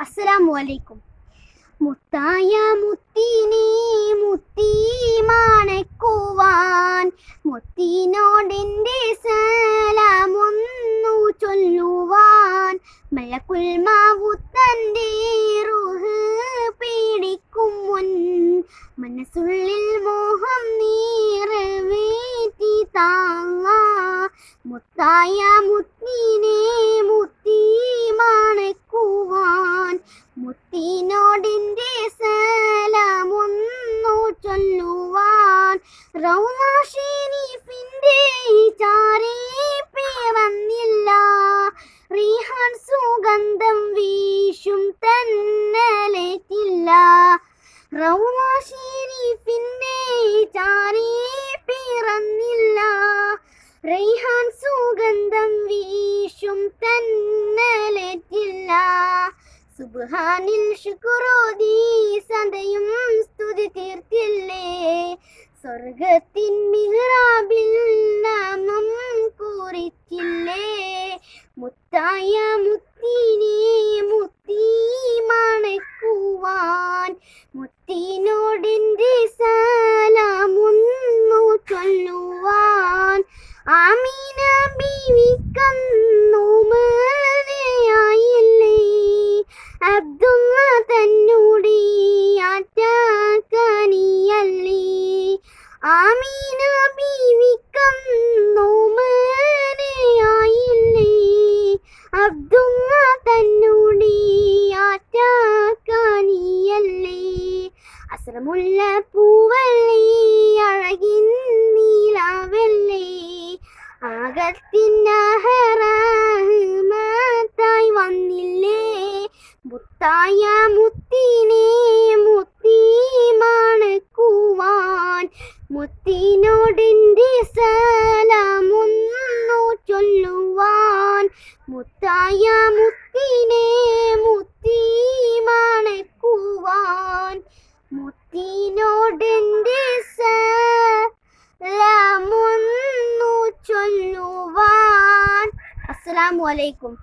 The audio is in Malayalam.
അസ്സലാമു അലൈക്കും മുത്തായ മുത്തിനെ മുത്തി മണക്കുവാൻ മുത്തിനോടെന്റെ സലാമൊന്നു ചൊല്ലുവാൻ. മലക്കുൽമാവുത്തന്റെ റുഹ് പീഡിക്കും മുൻ. മനസ്സുള്ളിൽ മോഹം നീറവേറ്റി താങ്ങ. മുത്തായ മുത്തിനെ മുത്തിനോടിന്റെ സലാമൊന്നു ചൊല്ലുവാൻ റൗമ ഷെരീഫിന്റെ ചാരേ പിറന്നില്ല റീഹാൻ സുഗന്ധം വീശും തന്നലേറ്റില്ല റൗമ ഷെരീഫിന്റെ ചാരേ പിറന്നില്ല റൈഹാൻ സുഗന്ധം വീശും തന്നലേറ്റില്ല സുബ്ഹാനിൽ ശുക്രോതി സദയും സ്തുതി തീർത്തില്ലേ സ്വർഗത്തിൻ മിഹ്റാബിൽ നാമം കുറിച്ചില്ലേ മുത്തായ മുത്തിനെ മുത്തി മണക്കുവാൻ മുത്തിനോടിന്റെ സലാമൊന്നു ചൊല്ലുവാൻ. ആമീന ബീവിക്കന്നു ആമീന ബീവിക്കന്നു മനെയായില്ലേ അബ്ദുള്ള തന്നൂടി ആറ്റാക്കാനിയല്ലേ? അസ്രമുള്ള പൂവല്ലേ അഴകിൻ നീലാവല്ലേ? ആകത്തിനഹറായി വന്നില്ലേ? മുത്തായ മുത്തിനെ മുത്തി മണക്കുവാൻ മുത്തിനോടിന്റെ സലാമൊന്നു ചൊല്ലുവാൻ. മുത്തായ മുത്തിനെ മുത്തി മണക്കുവാൻ മുത്തിനോടിന്റെ സലാമൊന്നു ചൊല്ലുവാൻ. അസ്സലാമു അലൈക്കും.